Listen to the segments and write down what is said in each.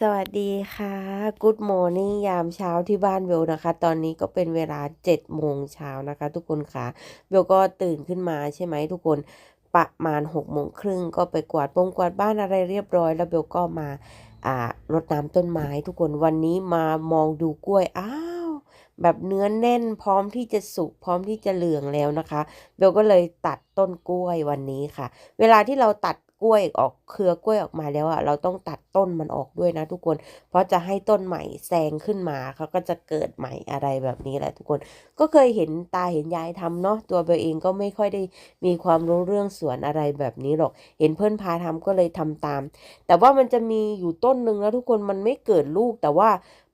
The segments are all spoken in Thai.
สวัสดีค่ะ Good Morning ยามเช้าที่บ้านเบลนะคะ ตอนนี้ก็เป็นเวลา7โมงเช้านะคะ ทุกคนค่ะเบลก็ตื่นขึ้นมาใช่ไหมทุกคนประมาณ6โมงครึ่งก็ไปกวาดปงกวาดบ้านอะไรเรียบร้อย แล้วเบลก็มาอ่ารดน้ำต้นไม้ทุกคนวันนี้มามองดูกล้วยอ้าวแบบเนื้อแน่นพร้อมที่จะสุกพร้อมที่จะเหลืองแล้วนะคะ เบลก็เลยตัดต้นกล้วยวันนี้ค่ะ เวลาที่เราตัด กล้วยออกเครือกล้วยออกมาแล้วอะเราต้องตัดต้นมันออกด้วยนะทุกคน เพราะจะให้ต้นใหม่แซงขึ้นมาเขาก็จะเกิดใหม่อะไรแบบนี้แหละทุกคน ก็เคยเห็นตาเห็นยายทำเนาะตัวเบลเองก็ไม่ค่อยได้มีความรู้เรื่องสวนอะไรแบบนี้หรอก เห็นเพื่อนพาทำก็เลยทำตาม แต่ว่ามันจะมีอยู่ต้นหนึ่งแล้วทุกคนมันไม่เกิดลูกแต่ว่า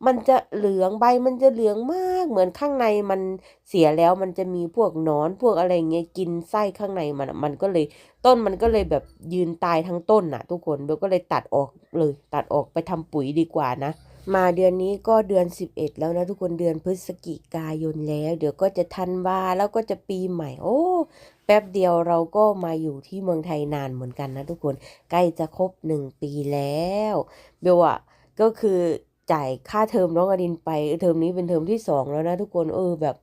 มันจะเหลืองใบมันจะเหลืองมากเหมือนข้างในมันเสียแล้วมันจะมีพวกนอนพวกอะไรเงี้ยกินไส้ข้างในมันมันก็เลยต้นมันก็เลยแบบยืนตายทั้งต้นน่ะ ทุกคนเบลก็เลยตัดออกเลย ตัดออกไปทำปุ๋ยดีกว่านะมาเดือนนี้ก็เดือน 11 แล้วนะทุกคนเดือนพฤศจิกายนแล้ว เดี๋ยวก็จะธันวาแล้วก็จะปีใหม่ โอ้แป๊บเดียวเราก็มาอยู่ที่เมืองไทยนานเหมือนกันนะทุกคนใกล้จะครบหนึ่งปีแล้วเบลอะก็คือ จ่ายค่าเทอมน้องอดินไปเทอมนี้เป็นเทอมที่สองแล้วนะทุกคนเออแบบ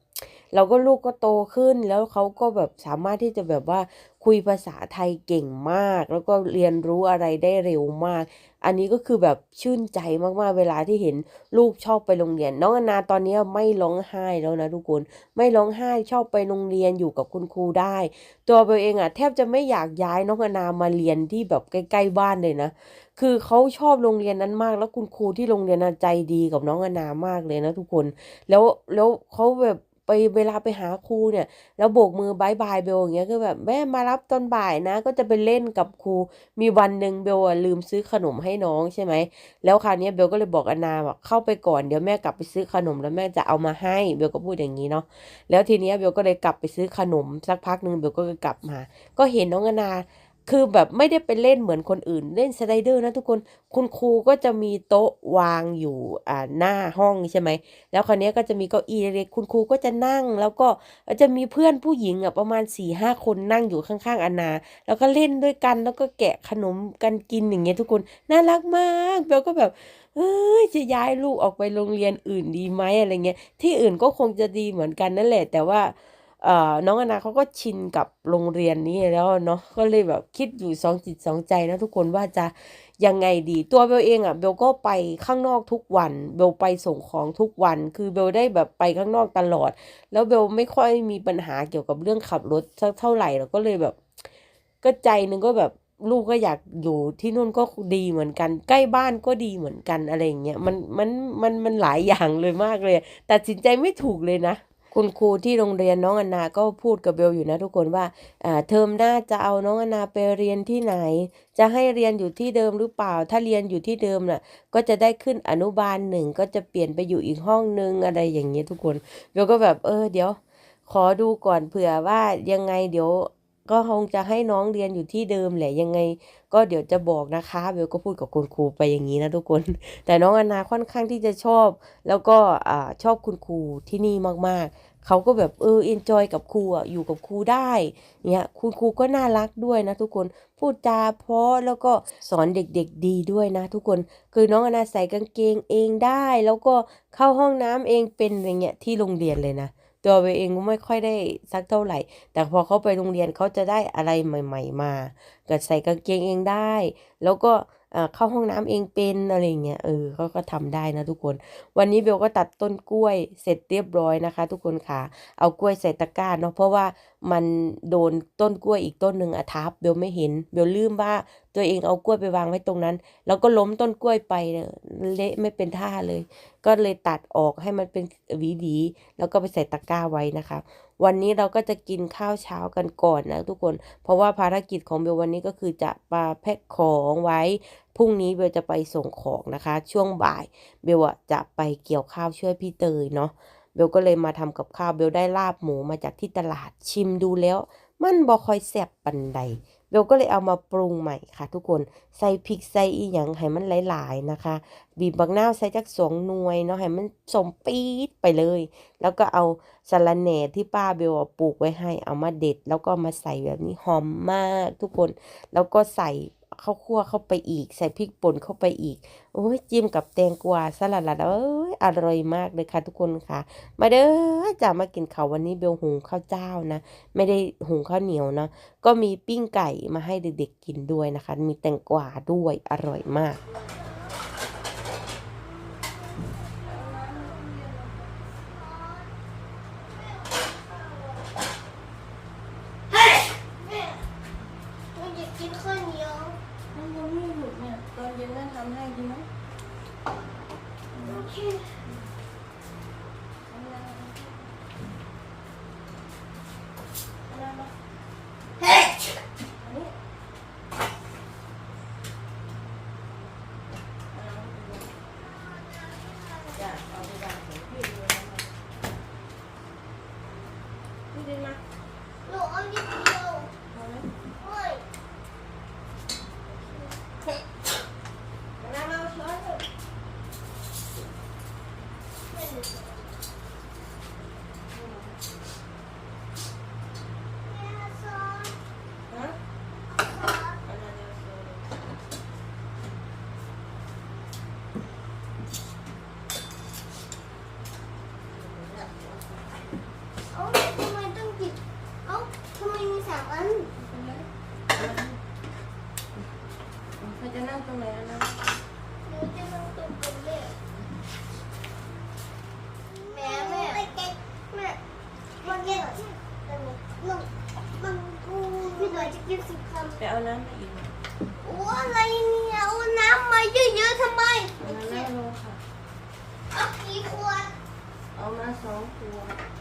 เราก็ลูกก็โตขึ้นแล้วเขาก็แบบสามารถที่จะแบบว่าคุยภาษาไทยเก่งมาก แล้วก็เรียนรู้อะไรได้เร็วมาก อันนี้ก็คือแบบชื่นใจมากๆเวลาที่เห็นลูกชอบไปโรงเรียน น้องอนาตอนนี้ไม่ร้องไห้แล้วนะทุกคนไม่ร้องไห้ชอบไปโรงเรียนอยู่กับคุณครูได้ ตัวเบลเองอะแทบจะไม่อยากย้ายน้องอนามาเรียนที่แบบใกล้ๆบ้านเลยนะคือเขาชอบโรงเรียนนั้นมาก แล้วคุณครูที่โรงเรียนน่ะใจดีกับน้องอนามากเลยนะทุกคน แล้วแล้วเขาแบบ ไปเวลาไปหาครูเนี่ย แล้วโบกมือบายบายเบลอย่างเงี้ยคือแบบแม่มารับตอนบ่ายนะ ก็จะไปเล่นกับครู มีวันหนึ่งเบลลืมซื้อขนมให้น้องใช่ไหม แล้วคราวนี้เบลก็เลยบอกอนาว่าเข้าไปก่อนเดี๋ยวแม่กลับไปซื้อขนมแล้วแม่จะเอามาให้เบลก็พูดอย่างนี้เนาะแล้วทีเนี้ยเบลก็เลยกลับไปซื้อขนมสักพักหนึ่งเบลก็เลยกลับมา ก็เห็นน้องอนา คือแบบไม่ได้ไปเล่นเหมือนคนอื่น เล่นสไลเดอร์นะทุกคนคุณครูก็จะมีโต๊ะวางอยู่อ่าหน้าห้องใช่ไหมแล้วคราวนี้ก็จะมีเก้าอี้เล็กคุณครูก็จะนั่ง แล้วก็จะมีเพื่อนผู้หญิงอะประมาณ4ี่ห้าคนนั่งอยู่ข้างๆอนา แล้วก็เล่นด้วยกันแล้วก็แกะขนมกันกินอย่างเงี้ยทุกคนน่ารักมากเบลก็แบบเอ้ยจะย้ายลูกออกไปโรงเรียนอื่นดีไหมอะไรเงี้ยที่อื่นก็คงจะดีเหมือนกันนั่นแหละ แต่ว่า น้องอนาเขาก็ชินกับโรงเรียนนี้แล้วเนาะก็เลยแบบคิดอยู่สองจิตสองใจนะทุกคนว่าจะยังไงดีตัวเบลเองอะ่ะเบลก็ไปข้างนอกทุกวัน เบลไปส่งของทุกวัน คือเบลได้แบบไปข้างนอกตลอด แล้วเบลไม่ค่อยมีปัญหาเกี่ยวกับเรื่องขับรถสักเท่าไหร่แล้วก็เลยแบบ ก็ใจหนึงก็แบบลูกก็อยากอยู่ที่นู่นก็ดีเหมือนกัน ใกล้บ้านก็ดีเหมือนกันอะไรอย่างเงี้ยมันมันมันมันหลายอย่างเลยมากเลยตัดสินใจไม่ถูกเลยนะ คุณครูที่โรงเรียนน้องอนนาก็พูดกับเบลอยู่นะทุกคนว่าอ่าเทอมหน้าจะเอาน้องอนนาไปเรียนที่ไหน จะให้เรียนอยู่ที่เดิมหรือเปล่า ถ้าเรียนอยู่ที่เดิมน่ะก็จะได้ขึ้นอนุบาลหนึ่งก็จะเปลี่ยนไปอยู่อีกห้องนึงอะไรอย่างเงี้ยทุกคนเบลก็แบบเออเดี๋ยว ขอดูก่อนเผื่อว่ายังไงเดี๋ยวก็คงจะให้น้องเรียนอยู่ที่เดิมแหละยังไง ก็เดี๋ยวจะบอกนะคะเบลก็พูดกับคุณครูไปอย่างนี้นะทุกคน แต่น้องอนาค่อนข้างที่จะชอบ แล้วก็อ่าชอบคุณครูที่นี่มากๆ เขาก็แบบเออเอนจอยกับครูอะอยู่กับครูได้เนี่ยคุณครูก็น่ารักด้วยนะทุกคนพูดจาเพราะแล้วก็สอนเด็กๆดีด้วยนะ ทุกคนคือน้องอนาใส่กางเกงเองได้ แล้วก็เข้าห้องน้ำเองเป็นอย่างเงี้ยที่โรงเรียนเลยนะ ตัวเวเองก็ไม่ค่อยได้สักเท่าไหร่ แต่พอเขาไปโรงเรียนเขาจะได้อะไรใหม่ ๆ มาก็ใส่กางเกงเองได้ แล้วก็ เออเข้าห้องน้ำเองเป็นอะไรเงี้ยเออเขาก็ทำได้นะทุกคน วันนี้เบลก็ตัดต้นกล้วยเสร็จเรียบร้อยนะคะ ทุกคนค่ะ เอากล้วยใส่ตะกร้าเนาะเพราะว่ามันโดนต้นกล้วยอีกต้นหนึ่งอะทับเบลไม่เห็นเบลลืมว่าตัวเองเอากล้วยไปวางไว้ตรงนั้น แล้วก็ล้มต้นกล้วยไปเนี่ยเละไม่เป็นท่าเลย ก็เลยตัดออกให้มันเป็นหวีๆแล้วก็ไปใส่ตะกร้าไว้นะคะ วันนี้เราก็จะกินข้าวเช้ากันก่อนนะทุกคน เพราะว่าภารกิจของเบลวันนี้ก็คือจะปาแพ็คของไว้ พรุ่งนี้เบลจะไปส่งของนะคะ ช่วงบ่าย เบลจะไปเกี่ยวข้าวช่วยพี่เตยเนาะ เบลก็เลยมาทำกับข้าว เบลได้ลาบหมูมาจากที่ตลาดชิมดูแล้ว มันบ่ค่อยแซ่บปันใด เบลก็เลยเอามาปรุงใหม่ค่ะ ทุกคนใส่พริกใส่อีหยังให้มันหลาย ๆนะคะ บีบบักนาใส่จักสองหน่วยเนาะให้มันสมปี๊ดไปเลย แล้วก็เอาสะระแหน่ที่ป้าเบลปลูกไว้ให้เอามาเด็ด แล้วก็มาใส่แบบนี้หอมมากทุกคน แล้วก็ใส่ ข้าวคั่วเข้าไปอีก ใส่พริกป่นเข้าไปอีก โอ้ยจิ้มกับแตงกวาสลัดละเอ้ยอร่อยมากเลยค่ะทุกคนค่ะ มาเด้อจะมากินข้าววันนี้เบลหุงข้าวเจ้านะ ไม่ได้หุงข้าวเหนียวนะ ก็มีปิ้งไก่มาให้เด็กๆกินด้วยนะคะ มีแตงกวาด้วยอร่อยมาก I'm hiding. Okay. 我们守护。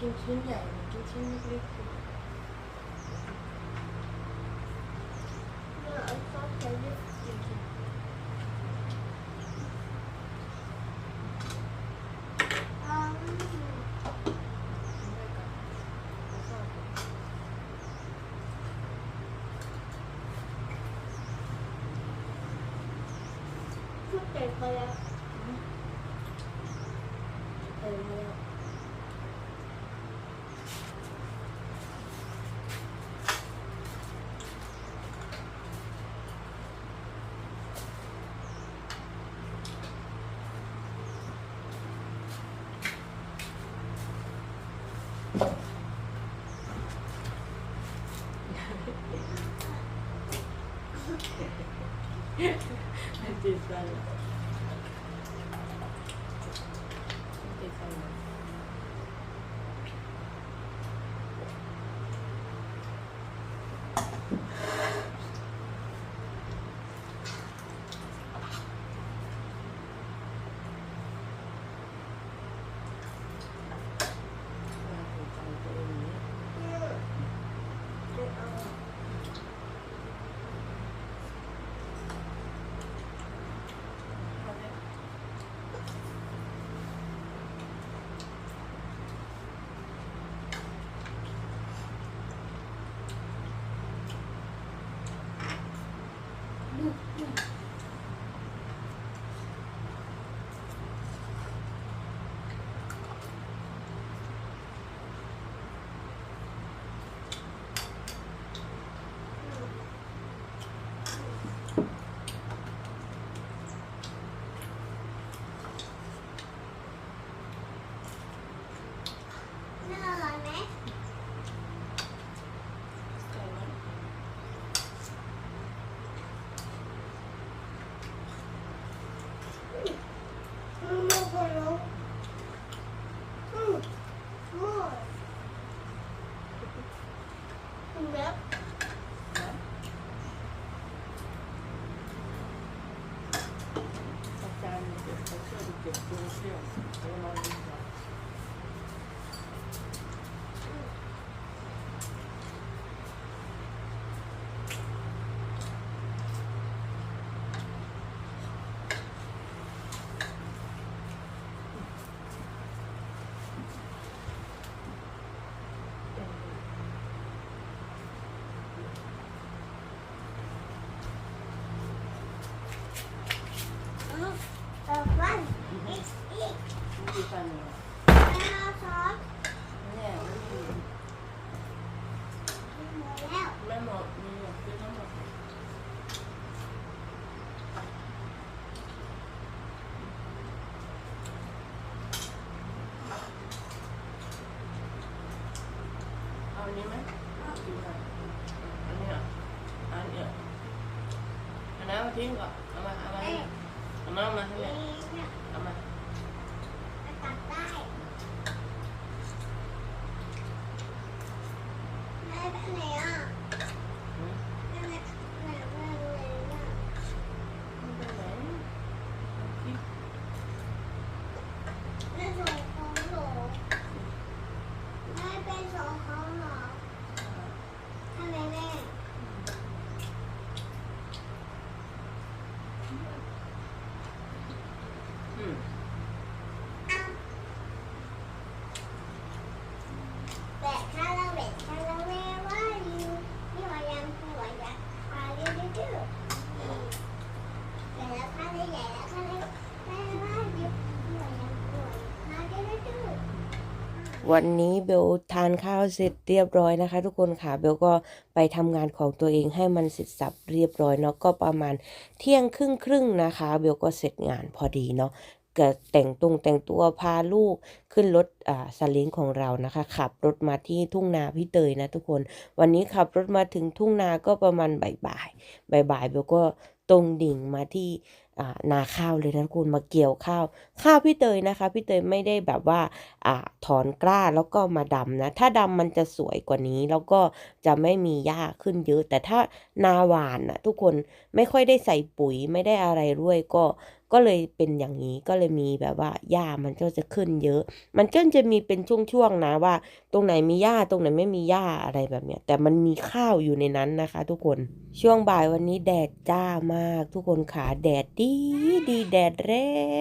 就村的就村那 Thank you. แล้วไม่หมดมีหมดคือทั้งหมดเอาอันนี้ไหมกินหน่อยอันนี้เหรออันนี้เหรออันนั้นมาทิ้งก่อนเอามาเอามาให้เอามาเอามาให้ นี่ แม่ เนี่ย เอามา ตัดได้แม่ไปไหนอะ อืม แม่ไปไหนแม่ไปไหนอะ ไม่เป็นไรเอาที่ แม่ส่งของหนูแม่เป็นส่งของหนูทำไมแม่ อืม แต่ถ้าเราเบ็ดถ้าเราแม่ว่าอยู่นี่ว่ายังหัวยักษ์พาเรียดื้อแต่แล้วข้าได้ใหญ่แล้วข้าได้แม่ว่าอยู่นี่ว่ายังหัวพาเรียดื้อ วันนี้เบลทานข้าวเสร็จเรียบร้อยนะคะ ทุกคนค่ะเบลก็ไปทำงานของตัวเองให้มันเสร็จสับเรียบร้อยเนาะก็ประมาณเที่ยงครึ่งครึ่งๆนะคะเบลก็เสร็จงานพอดีเนาะก็แต่งตรงแต่งตัวพาลูกขึ้นรถอ่าซาเล้งของเรานะคะ ขับรถมาที่ทุ่งนาพี่เตยนะทุกคน วันนี้ขับรถมาถึงทุ่งนาก็ประมาณบ่ายๆบ่ายเบลก็ตรงดิ่งมาที่ นาข้าวเลยนะคุณมาเกี่ยวข้าว ข้าวพี่เตยนะคะ พี่เตยไม่ได้แบบว่าอ่าถอนกล้าแล้วก็มาดำนะ ถ้าดำมันจะสวยกว่านี้แล้วก็จะไม่มีหญ้าขึ้นเยอะ แต่ถ้านาหวานนะทุกคนไม่ค่อยได้ใส่ปุ๋ยไม่ได้อะไรด้วยก็ ก็เลยเป็นอย่างนี้ก็เลยมีแบบว่าหญ้ามันก็จะขึ้นเยอะ มันก็จะมีเป็นช่วงๆนะว่า ตรงไหนมีหญ้าตรงไหนไม่มีหญ้าอะไรแบบเนี้ยแต่มันมีข้าวอยู่ในนั้นนะคะ ทุกคนช่วงบ่ายวันนี้แดดจ้ามาก ทุกคนขาแดดดีดีแดดแร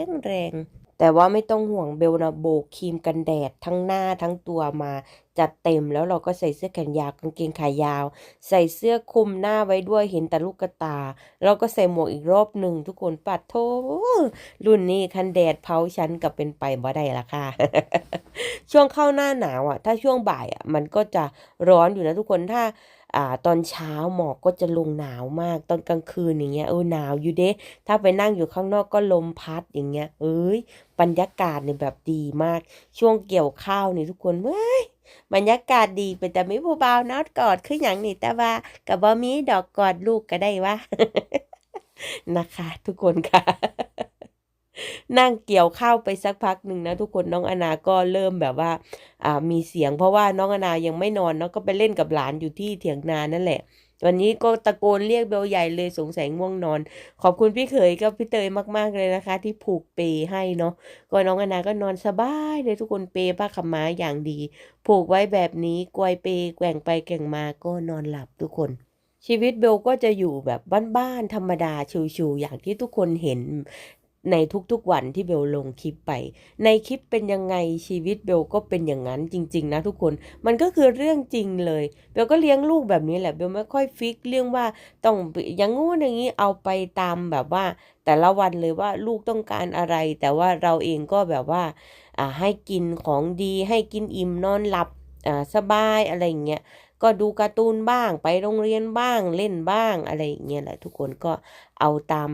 งแรง แต่ว่าไม่ต้องห่วงเบลนะโบกครีมกันแดดทั้งหน้าทั้งตัวมาจัดเต็มแล้วเราก็ใส่เสื้อแขนยาวกางเกงขายาว ใส่เสื้อคลุมหน้าไว้ด้วยเห็นแต่ลูกกระตาแล้วก็ใส่หมวกอีกรอบหนึ่งทุกคนปัดโทรุ่นนี้คันแดดเผาฉันกับเป็นไปบ่ได้ละค่ะ ช่วงเข้าหน้าหนาวอะ ถ้าช่วงบ่ายอะมันก็จะร้อนอยู่นะทุกคนถ้า อ่าตอนเช้าหมอกก็จะลงหนาวมากตอนกลางคืนอย่างเงี้ยเออหนาวอยู่เด้ถ้าไปนั่งอยู่ข้างนอกก็ลมพัดอย่างเงี้ย เอ้ยบรรยากาศเนี่ยแบบดีมาก ช่วงเกี่ยวข้าวเนี่ยทุกคนเว้ยบรรยากาศดีเป็นแต่ไม่ผู้เบาๆนะกอดคืออย่างนี่แต่ว่ากับบ่มีดอกกอดลูกก็ได้วะนะคะ ทุกคนค่ะ นั่งเกี่ยวข้าวไปสักพักหนึ่งนะทุกคนน้องอนาก็เริ่มแบบว่าอ่ามีเสียง เพราะว่าน้องอนายังไม่นอนเนาะก็ไปเล่นกับหลานอยู่ที่เถียงนานั่นแหละวันนี้ก็ตะโกนเรียกเบลใหญ่เลยสงสัยง่วงนอน ขอบคุณพี่เขยกับพี่เตยมากๆเลยนะคะ ที่ผูกเปให้เนาะก็น้องอนาก็นอนสบายเลยทุกคนเปผ้าขม้าอย่างดี ผูกไว้แบบนี้กวยเปแกว่งไปแกว่งมาก็นอนหลับทุกคน ชีวิตเบลก็จะอยู่แบบบ้านๆธรรมดาชิวๆอย่างที่ทุกคนเห็น ในทุกๆวันที่เบลลงคลิปไป ในคลิปเป็นยังไงชีวิตเบลก็เป็นอย่างนั้นจริง ๆ นะทุกคนมันก็คือเรื่องจริงเลยเบลก็เลี้ยงลูกแบบนี้แหละเบลไม่ค่อยฟิกเรื่องว่าต้องอย่างงู้นอย่างนี้เอาไปตามแบบว่า แต่ละวันเลยว่าลูกต้องการอะไร แต่ว่าเราเองก็แบบว่าอ่าให้กินของดีให้กินอิ่มนอนหลับอ่าสบายอะไรอย่างเงี้ยก็ดูการ์ตูนบ้างไปโรงเรียนบ้างเล่นบ้างอะไรอย่างเงี้ยแหละทุกคนก็เอาตาม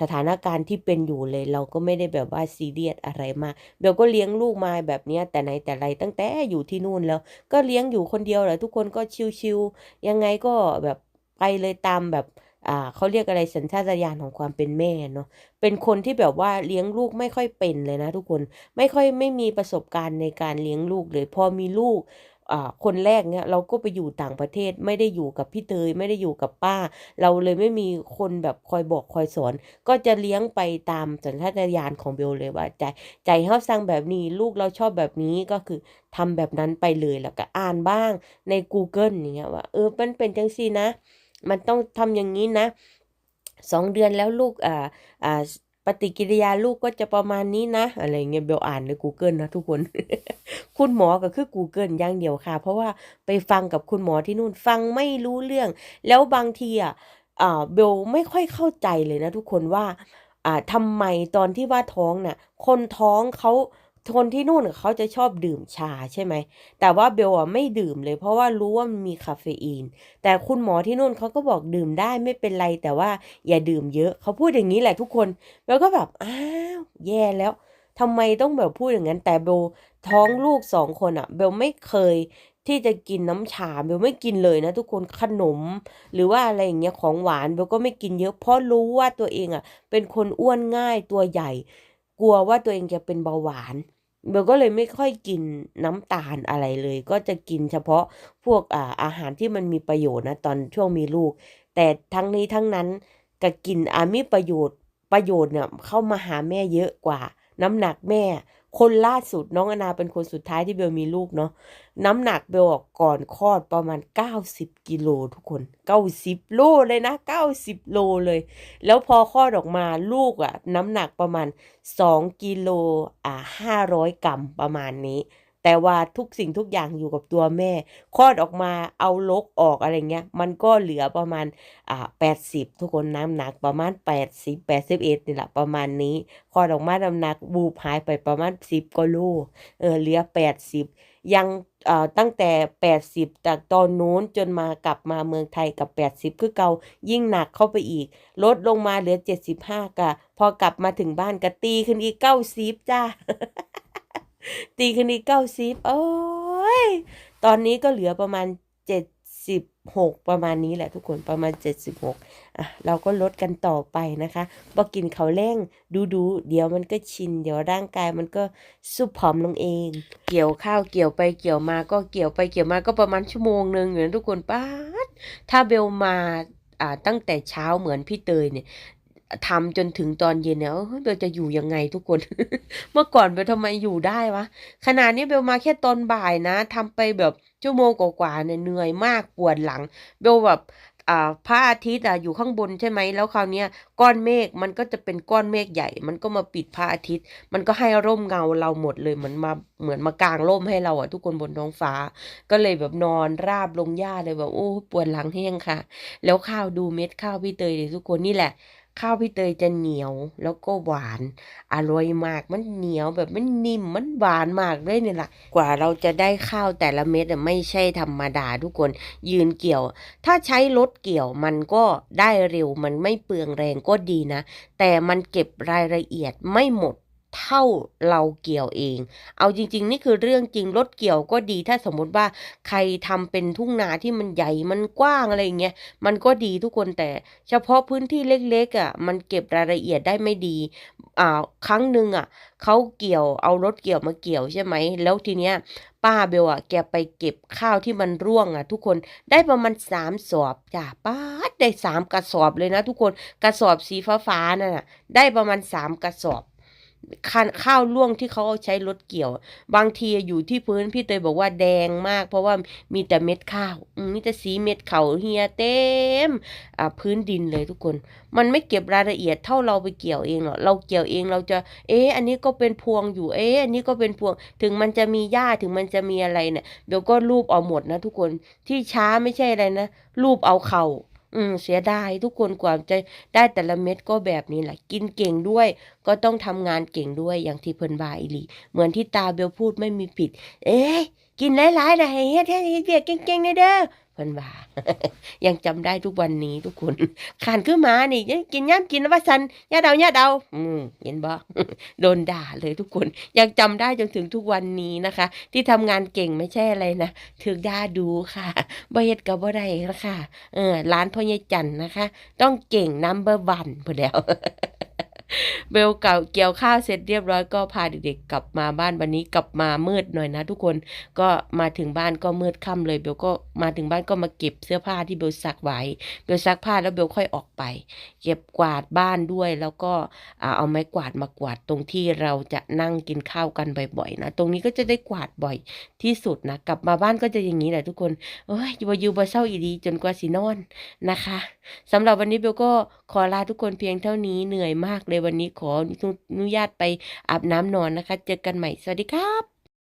สถานการณ์ที่เป็นอยู่เลย เราก็ไม่ได้แบบว่าซีเรียสอะไรมากเบลก็เลี้ยงลูกมาแบบนี้แต่ไหนแต่ไรตั้งแต่อยู่ที่นู่นแล้ว ก็เลี้ยงอยู่คนเดียวแหละทุกคนก็ชิวๆยังไงก็แบบไปเลยตามแบบอ่าเขาเรียกอะไรสัญชาตญาณของความเป็นแม่เนาะเป็นคนที่แบบว่าเลี้ยงลูกไม่ค่อยเป็นเลยนะ ทุกคนไม่ค่อยไม่มีประสบการณ์ในการเลี้ยงลูกเลยพอมีลูก คนแรกเนี่ยเราก็ไปอยู่ต่างประเทศไม่ได้อยู่กับพี่เตยไม่ได้อยู่กับป้า เราเลยไม่มีคนแบบคอยบอกคอยสอน ก็จะเลี้ยงไปตามสัญชาตญาณของเบลเลยว่าใจใจเขาสั่งแบบนี้ลูกเราชอบแบบนี้ก็คือทำแบบนั้นไปเลยแล้วก็อ่านบ้างใน Google อย่างเงี้ยว่าเออมันเป็นจังซี่นะ มันต้องทำอย่างนี้นะสองเดือนแล้วลูกอ่าอ่า ปฏิกิริยาลูกก็จะประมาณนี้นะ อะไรเงี้ยเบลอ่านใน Google นะทุกคน คุณหมอก็คือ Google อย่างเดียวค่ะ เพราะว่าไปฟังกับคุณหมอที่นู่นฟังไม่รู้เรื่อง แล้วบางทีอะเบลไม่ค่อยเข้าใจเลยนะทุกคนว่าอ่าทำไมตอนที่ว่าท้องน่ะ คนท้องเขา คนที่นู่นเขาจะชอบดื่มชาใช่ไหม แต่ว่าเบลอะไม่ดื่มเลย เพราะว่ารู้ว่ามันมีคาเฟอีน แต่คุณหมอที่นู่นเขาก็บอกดื่มได้ไม่เป็นไร แต่ว่าอย่าดื่มเยอะ เขาพูดอย่างนี้แหละทุกคนเบลก็แบบอ้าวแย่แล้วทำไมต้องแบบพูดอย่างนั้น แต่เบลท้องลูกสองคนอะ เบลไม่เคยที่จะกินน้ำชาเบลไม่กินเลยนะทุกคนขนม หรือว่าอะไรอย่างเงี้ยของหวานเบลก็ไม่กินเยอะเพราะรู้ว่าตัวเองอะ เป็นคนอ้วนง่ายตัวใหญ่ กลัวว่าตัวเองจะเป็นเบาหวาน เบลก็เลยไม่ค่อยกินน้ำตาลอะไรเลย ก็จะกินเฉพาะพวกอ่าอาหารที่มันมีประโยชน์นะตอนช่วงมีลูก แต่ทั้งนี้ทั้งนั้นก็กินอามีประโยชน์ประโยชน์เนี่ยเข้ามาหาแม่เยอะกว่า น้ำหนักแม่ คนล่าสุดน้องอนาเป็นคนสุดท้ายที่เบลมีลูกเนาะน้ำหนักเบลอกก่อนคลอดประมาณ 90 กิโลทุกคน 90 โลเลยนะ 90 โลเลย แล้วพอคลอดออกมาลูกอะน้ำหนักประมาณ 2 กิโลอ่า500 กรัมประมาณนี้ แต่ว่าทุกสิ่งทุกอย่างอยู่กับตัวแม่คลอดออกมาเอาลกออกอะไรเงี้ย มันก็เหลือประมาณอ่า80ทุกคนน้ำหนักประมาณ80 81นี่แหละประมาณนี้คลอดออกมาน้ำหนักบูบหายไปประมาณ10กว่าโลเออเหลือ80ยังอ่อตั้งแต่ 80 จากตอนนู้นจนมากลับมาเมืองไทยกับ 80 คือเกายิ่งหนักเข้าไปอีก ลดลงมาเหลือ 75กะพอกลับมาถึงบ้านก็ตีขึ้นอีก 90 จ้า ตีขึ้นอีก90โอ้ย ตอนนี้ก็เหลือประมาณ76ประมาณนี้แหละทุกคนประมาณ76อะเราก็ลดกันต่อไปนะคะพอกินเขาวแรงดูดูเดี๋ยวมันก็ชิน เดี๋ยวร่างกายมันก็สุบผอมลงเอง เกี่ยวข้าวเกี่ยวไปเกี่ยวมาก็เกี่ยวไปเกี่ยวมาก็ประมาณชั่วโมงหนึ่งอยู่นะทุกคนป้าถ้าเบลมาอ่าตั้งแต่เช้าเหมือนพี่เตยเนี่ย ทำจนถึงตอนเย็นเนี่ยเอ้ยเบลจะอยู่ยังไงทุกคน เมื่อก่อนเบลทำไมอยู่ได้วะ ขนาดนี้เบลมาแค่ตอนบ่ายนะทำไปแบบชั่วโมงกว่าๆเนี่ยเหนื่อยมากปวดหลัง เบลแบบอ่าพระอาทิตย์อยู่ข้างบนใช่ไหมแล้วคราวนี้ก้อนเมฆมันก็จะเป็นก้อนเมฆใหญ่ มันก็มาปิดพระอาทิตย์ มันก็ให้ร่มเงาเราหมดเลยเหมือนมาเหมือนมากางร่มให้เราอะทุกคนบนท้องฟ้า ก็เลยแบบนอนราบลงหญ้าเลยแบบโอ้ปวดหลังแห้งค่ะ แล้วข้าวดูเม็ดข้าวพี่เตยเลยทุกคนนี่แหละ ข้าวพี่เตยจะเหนียวแล้วก็หวาน อร่อยมากมันเหนียวแบบมันนิ่มมันหวานมากเลยเนี่ยแหละกว่าเราจะได้ข้าวแต่ละเม็ดไม่ใช่ธรรมดาทุกคนยืนเกี่ยว ถ้าใช้รถเกี่ยวมันก็ได้เร็วมันไม่เปลืองแรงก็ดีนะ แต่มันเก็บรายละเอียดไม่หมด เท่าเราเกี่ยวเอง เอาจริง ๆ นี่คือเรื่องจริงรถเกี่ยวก็ดีถ้าสมมติว่าใครทำเป็นทุ่งนาที่มันใหญ่มันกว้างอะไรอย่างเงี้ยมันก็ดีทุกคนแต่ เฉพาะพื้นที่เล็กๆอะมันเก็บรายละเอียดได้ไม่ดีอ่าครั้งหนึ่งอะเขาเกี่ยวเอารถเกี่ยวมาเกี่ยวใช่ไหมแล้วทีเนี้ยป้าเบลอะแกไปเก็บข้าวที่มันร่วงอะทุกคนได้ประมาณสามสอบจ้ะป้าได้สามกระสอบเลยนะทุกคนกระสอบสีฟ้าๆนั่นน่ะได้ประมาณสามกระสอบ ข้าวร่วงที่เขาเอาใช้รถเกี่ยว บางทีอยู่ที่พื้นพี่เตยบอกว่าแดงมาก เพราะว่ามีแต่เม็ดข้าวมีแต่สีเม็ดเขาเฮียเต็มอ่าพื้นดินเลยทุกคน มันไม่เก็บรายละเอียดเท่าเราไปเกี่ยวเองหรอกเราเกี่ยวเองเราจะ เอ๊ะอันนี้ก็เป็นพวงอยู่เอ๊ะอันนี้ก็เป็นพวง ถึงมันจะมีหญ้าถึงมันจะมีอะไรเนี่ยเดี๋ยวก็รูปเอาหมดนะทุกคนที่ช้าไม่ใช่อะไรนะรูปเอาเข่า อืมเสียดายทุกคนกว่าจะได้แต่ละเม็ดก็แบบนี้แหละกินเก่งด้วย ก็ต้องทำงานเก่งด้วยอย่างที่เพิ่นบาอีหลี เหมือนที่ตาเบลพูดไม่มีผิด เอ๊ะกินหลายๆนะให้เฮ็ดให้เฮ็ดเบียกเก่งๆเด้อ เพิ่นว่ายังจำได้ทุกวันนี้ทุกคนขานคือหมานี่กินย่ำกินว่าสันย่าเดาย่าเดาอืมเห็นบ่โดนด่าเลยทุกคน ยังจำได้จนถึงทุกวันนี้นะคะ ที่ทำงานเก่งไม่ใช่อะไรนะถึกด่าดูค่ะบ่เฮ็ดก็บ่ได้ค่ะเออร้านพ่อใหญ่จันทน์นะคะ ต้องเก่งนัมเบอร์วันพอแล้ว เบลเก่าเกี่ยวข้าวเสร็จเรียบร้อยก็พาเด็กๆกลับมาบ้านวันนี้กลับมามืดหน่อยนะทุกคนก็มาถึงบ้านก็มืดค่ำเลยเบลก็มาถึงบ้านก็มาเก็บเสื้อผ้าที่เบลซักไว้เบลซักผ้าแล้วเบลค่อยออกไป เก็บกวาดบ้านด้วยแล้วก็เอาไม้กวาดมากวาดตรงที่เราจะนั่งกินข้าวกันบ่อยๆนะตรงนี้ก็จะได้กวาดบ่อยที่สุดนะกลับมาบ้านก็จะอย่างนี้แหละทุกคนเอ้ยอยู่บ่อยู่บ่เศร้าอีดีจนกว่าสินอนนะคะสำหรับวันนี้เบลก็ ขอลาทุกคนเพียงเท่านี้เหนื่อยมากเลยวันนี้ขออนุญาตไปอาบน้ำนอนนะคะ เจอกันใหม่สวัสดีครับ